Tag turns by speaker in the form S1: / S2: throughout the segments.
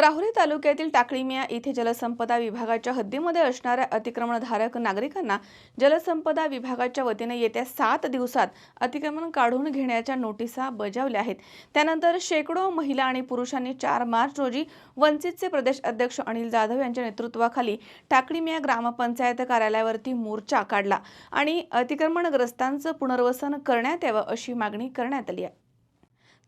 S1: राहुरी तालुक्यातील टाकळीमिया येथे जलसंपदा विभागाच्या हद्दीमध्ये असणाऱ्या अतिक्रमणधारक नागरिकांना जलसंपदा विभागाच्या वतीने येत्या सात दिवसात अतिक्रमण काढून घेण्याच्या नोटिसा बजावल्या आहेत. त्यानंतर शेकडो महिला आणि पुरुषांनी चार मार्च रोजी वंचितचे प्रदेश अध्यक्ष अनिल जाधव यांच्या नेतृत्वाखाली टाकळीमिया ग्रामपंचायत कार्यालयावरती मोर्चा काढला आणि अतिक्रमणग्रस्तांचं पुनर्वसन करण्यात यावं अशी मागणी करण्यात आली आहे.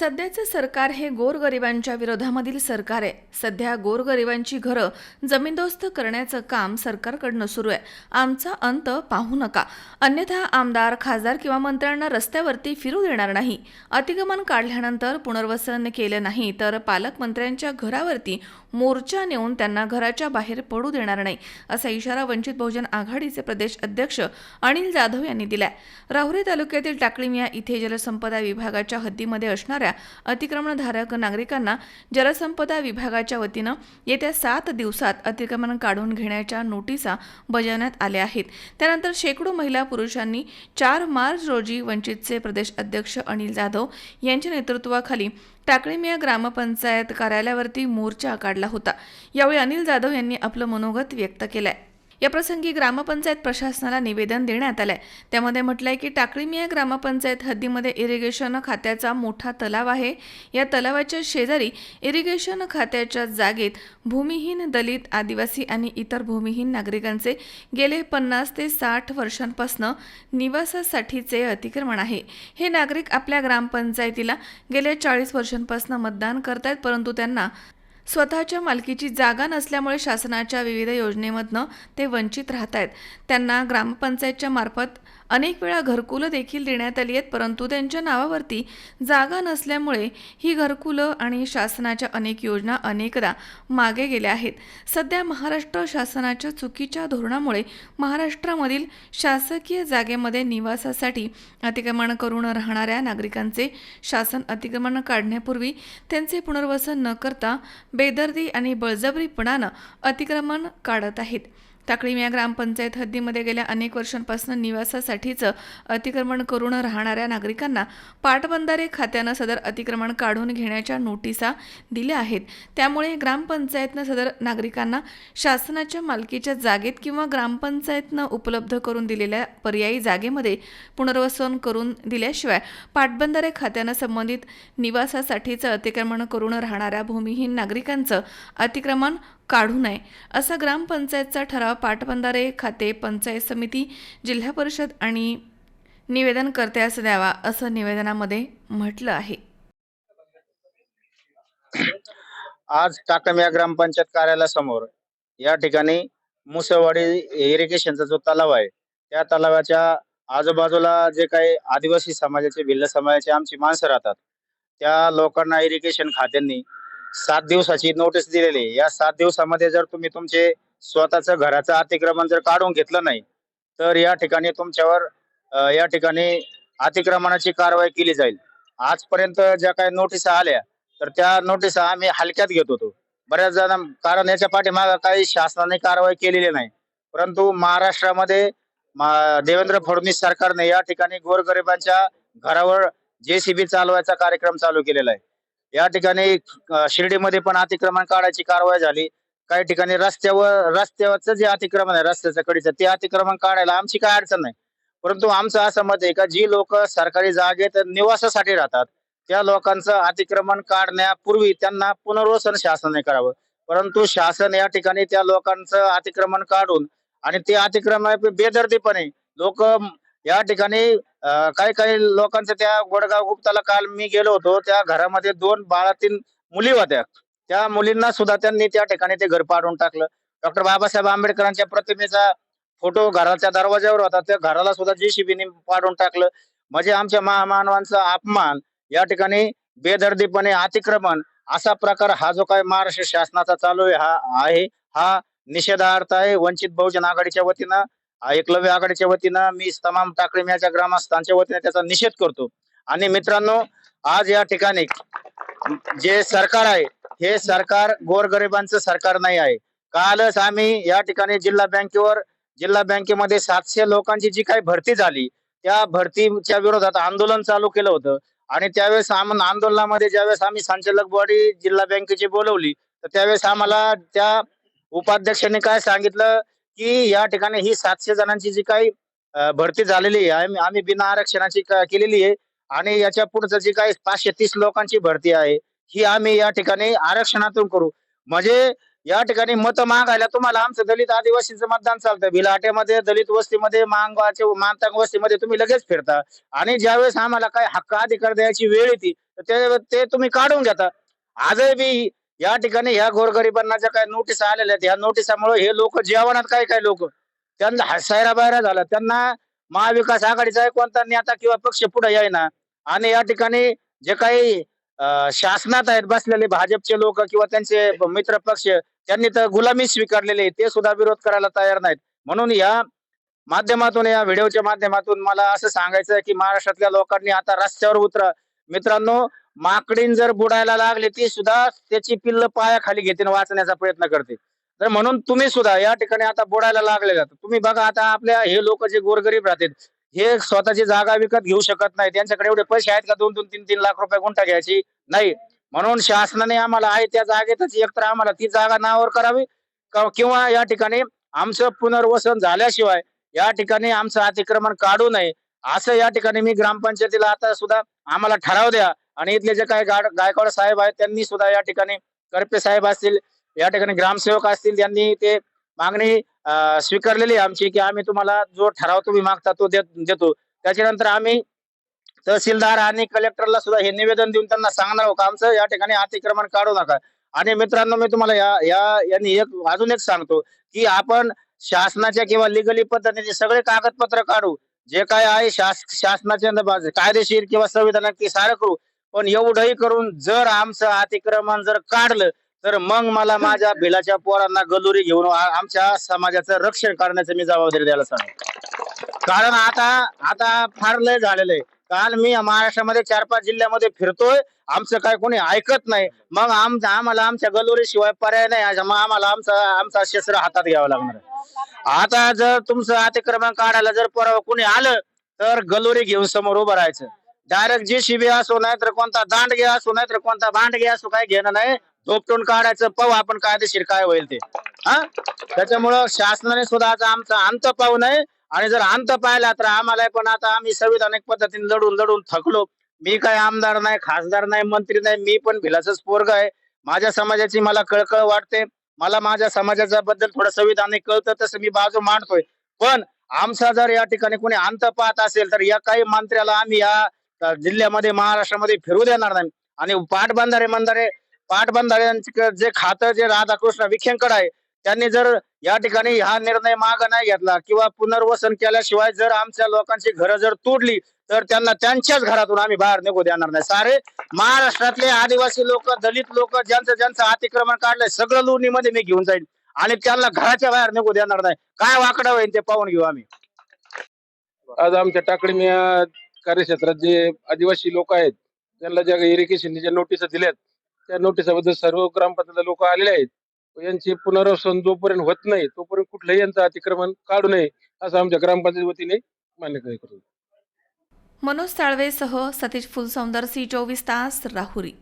S1: सध्याचं सरकार हे गोरगरिबांच्या विरोधामधील सरकार आहे. सध्या गोरगरिबांची घरं जमीनदोस्त करण्याचं काम सरकारकडनं सुरू आहे. आमचा अंत पाहू नका. अन्यथा आमदार खासदार किंवा मंत्र्यांना रस्त्यावरती फिरू देणार नाही. अतिगमन काढल्यानंतर पुनर्वसन केलं नाही तर पालकमंत्र्यांच्या घरावरती मोर्चा नेऊन त्यांना घराच्या बाहेर पडू देणार नाही असा इशारा वंचित बहुजन आघाडीचे प्रदेश अध्यक्ष अनिल जाधव यांनी दिलाय. राहुरी तालुक्यातील टाकळीमिया इथे जलसंपदा विभागाच्या हद्दीमध्ये असणाऱ्या अतिक्रमणधारक नागरिकांना जलसंपदा विभागाच्या वतीनं येत्या सात दिवसात अतिक्रमण काढून घेण्याच्या नोटिसा बजावण्यात आल्या आहेत. त्यानंतर शेकडो महिला पुरुषांनी चार मार्च रोजी वंचितचे प्रदेश अध्यक्ष अनिल जाधव यांच्या नेतृत्वाखाली टाकळीमिया ग्रामपंचायत कार्यालयावरती मोर्चा काढला होता. यावेळी अनिल जाधव यांनी आपलं मनोगत व्यक्त केलंय. याप्रसंगी ग्रामपंचायत प्रशासनाला निवेदन देण्यात आलंय. त्यामध्ये म्हटलंय की टाकळीमिया ग्रामपंचायत हद्दीमध्ये इरिगेशन खात्याचा मोठा तलाव आहे. या तलावाच्या शेजारी इरिगेशन खात्याच्या जागेत भूमिहीन दलित आदिवासी आणि इतर भूमिहीन नागरिकांचे गेले पन्नास ते साठ वर्षांपासून निवासासाठीचे अतिक्रमण आहे. हे नागरिक आपल्या ग्रामपंचायतीला गेल्या चाळीस वर्षांपासून मतदान करतायत परंतु त्यांना स्वतःच्या मालकीची जागा नसल्यामुळे शासनाच्या विविध योजनेमधनं ते वंचित राहत आहेत त्यांना ग्रामपंचायतच्या मार्फत अनेक वेळा घरकुलं देखील देण्यात आली आहेत परंतु त्यांच्या नावावरती जागा नसल्यामुळे ही घरकुलं आणि शासनाच्या अनेक योजना अनेकदा मागे गेल्या आहेत. सध्या महाराष्ट्र शासनाच्या चुकीच्या धोरणामुळे महाराष्ट्रामधील शासकीय जागेमध्ये निवासासाठी अतिक्रमण करून राहणाऱ्या नागरिकांचे शासन अतिक्रमण काढण्यापूर्वी त्यांचे पुनर्वसन न करता बेदर्दी आणि बळजबरीपणानं अतिक्रमण काढत आहेत. टाकळीमिया ग्रामपंचायत हद्दीमध्ये गेल्या अनेक वर्षांपासून निवासासाठीचं अतिक्रमण करून राहणाऱ्या नागरिकांना पाटबंधारे खात्यानं सदर अतिक्रमण काढून घेण्याच्या नोटिसा दिल्या आहेत. त्यामुळे ग्रामपंचायतनं सदर नागरिकांना शासनाच्या मालकीच्या जागेत किंवा ग्रामपंचायतनं उपलब्ध करून दिलेल्या पर्यायी जागेमध्ये पुनर्वसन करून दिल्याशिवाय पाटबंधारे खात्यानं संबंधित निवासासाठीचं अतिक्रमण करून राहणाऱ्या भूमिहीन नागरिकांचं अतिक्रमण काढू नये असा ग्रामपंचायतचा ठराव पाटबंधारे खाते पंचायत समिती जिल्हा परिषद आणि निवेदनकर्त्यास द्यावा असं निवेदनामध्ये म्हटलं आहे.
S2: आज टाकम या ग्रामपंचायत कार्यालयासमोर या ठिकाणी मुसळवाडी इरिगेशनचा जो तलाव आहे त्या तलावाच्या आजूबाजूला जे काही आदिवासी समाजाचे भिल्ल समाजाचे आमची माणसं राहतात त्या लोकांना इरिगेशन खात्यांनी सात दिवसाची नोटीस दिलेली. आहे. या सात दिवसामध्ये जर तुम्ही तुमचे स्वतःच घराचं अतिक्रमण जर काढून घेतलं नाही तर या ठिकाणी तुमच्यावर अ, या ठिकाणी अतिक्रमणाची कारवाई केली जाईल. आजपर्यंत ज्या काही नोटीसा आल्या तर त्या नोटीसा आम्ही हलक्यात घेत होतो. बऱ्याच जण कारण याच्या पाठीमागं काही शासनाने कारवाई केलेली नाही. परंतु महाराष्ट्रामध्ये मा- देवेंद्र फडणवीस सरकारने या ठिकाणी गोरगरिबांच्या घरावर जेसीबी चालवायचा कार्यक्रम चालू केलेला आहे. या ठिकाणी शिर्डीमध्ये पण अतिक्रमण काढायची कारवाई झाली. काही ठिकाणी रस्त्यावर रस्त्यावरचं जे अतिक्रमण आहे रस्त्याच्या कडीचं ते अतिक्रमण काढायला आमची काय अडचण नाही. परंतु आमचं असं मत आहे का जी लोक सरकारी जागेत निवासासाठी राहतात त्या लोकांचं अतिक्रमण काढण्यापूर्वी त्यांना पुनर्वसन शासनाने करावं. परंतु शासन या ठिकाणी त्या लोकांचं अतिक्रमण काढून आणि ते अतिक्रमण बेदर्दीपणे लोक या ठिकाणी काही काही लोकांचं त्या गोडगाव गुप्ताला काल मी गेलो होतो. त्या घरामध्ये दोन बाळातीन मुली होत्या. त्या मुलींना सुद्धा त्यांनी त्या ठिकाणी ते घर पाडून टाकलं. डॉक्टर बाबासाहेब आंबेडकरांच्या प्रतिमेचा फोटो घराच्या दरवाज्यावर होता. त्या घराला सुद्धा जेसीबीने पाडून टाकलं. म्हणजे आमच्या महामानवांचा अपमान या ठिकाणी बेदर्दीपणे अतिक्रमण असा प्रकार हा जो काय महाराष्ट्र शासनाचा चालू आहे हा आहे हा निषेधार्थ आहे. वंचित बहुजन आघाडीच्या वतीनं एकलव्य आघाडीच्या वतीनं मी तमाम टाकळीम्याच्या ग्रामस्थांच्या वतीने त्याचा निषेध करतो. आणि मित्रांनो आज या ठिकाणी जे सरकार आहे हे सरकार गोरगरिबांचं सरकार नाही आहे. कालच आम्ही या ठिकाणी जिल्हा बँकेवर जिल्हा बँकेमध्ये सातशे लोकांची जी काही भरती झाली त्या भरतीच्या विरोधात आंदोलन चालू केलं होतं. आणि त्यावेळेस आम्ही आंदोलनामध्ये ज्यावेळेस आम्ही संचालक बॉडी जिल्हा बँकेची बोलवली तर त्यावेळेस आम्हाला त्या उपाध्यक्षांनी काय सांगितलं? की या ठिकाणी ही सातशे जणांची जी काही भरती झालेली आहे आम्ही- बिना आरक्षणाची केलेली आहे आणि याच्या पुढचं जी काही पाचशे तीस लोकांची भरती आहे ही आम्ही या ठिकाणी आरक्षणातून करू. म्हणजे या ठिकाणी मत मागायला तुम्हाला आमचं दलित आदिवासीचं मतदान चालतं. भिलाटेमध्ये दलित वस्तीमध्ये मांगाचे मानतांग वस्तीमध्ये तुम्ही लगेच फिरता. आणि ज्यावेळेस आम्हाला काय हक्क अधिकार द्यायची वेळ येते तर ते ते तुम्ही काढून घेता. आजही बी या ठिकाणी ह्या गोरगरिबांना ज्या काही नोटीस आलेल्या आहेत ह्या नोटिसामुळे हे लोक जेवणात काय काय लोक? त्यांना हसायला बाहेर झालं. त्यांना महाविकास आघाडीचा कोणता नेता किंवा पक्ष पुढे येईना आणि या ठिकाणी जे काही शासनात आहेत बसलेले भाजपचे लोक किंवा त्यांचे मित्र पक्ष त्यांनी तर गुलामी स्वीकारलेली ते सुद्धा विरोध करायला तयार नाहीत. म्हणून या माध्यमातून या व्हिडिओच्या माध्यमातून मला असं सांगायचं आहे की महाराष्ट्रातल्या लोकांनी आता रस्त्यावर उतरा. मित्रांनो माकडीन जर बुडायला लागली ती सुद्धा त्याची पिल्ल पायाखाली घेते आणि वाचण्याचा प्रयत्न करते. तर म्हणून तुम्ही सुद्धा या ठिकाणी आता बुडायला लागले जातात तुम्ही बघा आता आपल्या हे लोक जे गोरगरीब राहतात हे स्वतःची जागा विकत घेऊ शकत नाही. त्यांच्याकडे एवढे पैसे आहेत का? दोन दोन तीन तीन लाख रुपये गुंठा घ्यायची? नाही. म्हणून शासनाने आम्हाला आहे त्या जागेतच एकतर आम्हाला ती जागा नावावर करावी. किंवा या ठिकाणी आमचं पुनर्वसन झाल्याशिवाय या ठिकाणी आमचं अतिक्रमण काढू नये. असं या ठिकाणी मी ग्रामपंचायतीला आता सुद्धा आम्हाला ठराव द्या. आणि इथले जे काही गाड- गायकवाड साहेब आहेत त्यांनी सुद्धा या ठिकाणी करपे साहेब असतील या ठिकाणी ग्रामसेवक असतील त्यांनी ते मागणी स्वीकारलेली आहे आमची की आम्ही तुम्हाला जो ठराव तुम्ही मागता तो देत- देतो. त्याच्यानंतर आम्ही तहसीलदार आणि कलेक्टरला सुद्धा हे निवेदन देऊन त्यांना सांगणार आहोत का आमचं या ठिकाणी अतिक्रमण काढू नका. आणि मित्रांनो मी तुम्हाला या या यांनी एक अजून एक सांगतो की आपण शासनाच्या किंवा लिगली पद्धतीने सगळे कागदपत्र काढू. जे काय आहे शास शासनाच्या कायदेशीर किंवा संविधानात ते सारं करू. पण एवढंही करून जर आमचं अतिक्रमण जर काढलं तर मग मला माझ्या भिलाच्या पोरांना गलुरी घेऊन आमच्या समाजाचं रक्षण करण्याचं मी जबाबदारी द्यायला सांगतो. कारण आता आता फार लय झालेलं आहे. काल मी महाराष्ट्रामध्ये चार पाच जिल्ह्यामध्ये फिरतोय आमचं काय कोणी ऐकत नाही. मग आमचं आम्हाला आमच्या गलोरी शिवाय पर्याय नाही. मग आम्हाला आमचा आमचा शस्त्र हातात घ्यावं लागणार आता जर तुमचं अतिक्रमण काढायला जर परवा कोणी आलं तर गलोरी घेऊन समोर उभं राहायचं. डायरेक्ट जे शिबी असो नाही तर कोणता दांडगे असो नाही तर कोणता भांडगे असो काय घेणं नाही. झोपटून काढायचं पाहू आपण कायदेशीर काय होईल ते. हा? त्याच्यामुळं शासनाने सुद्धा आता आमचा अंत पाहू नये. आणि जर अंत पाहिला तर आम्हाला पण आता आम्ही संविधानिक पद्धतीने लढून लढून थकलो. मी काय आमदार नाही खासदार नाही मंत्री नाही मी पण भिलाचंच पोरग आहे. माझ्या समाजाची मला कळकळ वाटते. मला माझ्या समाजाच्या बद्दल थोडं संविधानिक कळतं तसं मी बाजू मांडतोय. पण आमचा जर या ठिकाणी कोणी अंत पाहत असेल तर या काही मंत्र्याला आम्ही या जिल्ह्यामध्ये महाराष्ट्रामध्ये फिरू देणार नाही. आणि पाटबंधारे मंदारे पाटबंधाऱ्यांचे जे खातं जे राधाकृष्ण विखेंकड आहे त्यांनी जर या ठिकाणी हा निर्णय माग नाही घेतला किंवा पुनर्वसन केल्याशिवाय जर आमच्या लोकांची घरं जर तोडली तर त्यांना त्यांच्याच घरातून आम्ही बाहेर निघू देणार नाही. सारे महाराष्ट्रातले आदिवासी लोक दलित लोक ज्यांचं ज्यांचं अतिक्रमण काढलंय सगळं लोणीमध्ये मी घेऊन जाईन. आणि त्यांना घराच्या बाहेर निघू देणार नाही. काय वाकडं होईल ते पाहून घेऊ आम्ही.
S3: आज आमच्या टाकडी कार्यक्षेत्रात जे आदिवासी लोक आहेत त्यांना ज्या इरिगेशन ज्या नोटीस दिल्यात त्या नोटिसाबद्दल सर्व ग्रामपंचायत लोक आलेले आहेत. यांचे पुनर्वसन जोपर्यंत होत नाही तोपर्यंत कुठलंही यांचं अतिक्रमण काढू नये असं आमच्या ग्रामपंचायत वतीने मान्य करतो.
S1: मनोज साळवेसह सतीश फुलसौंदर सी चोवीस तास राहुरी.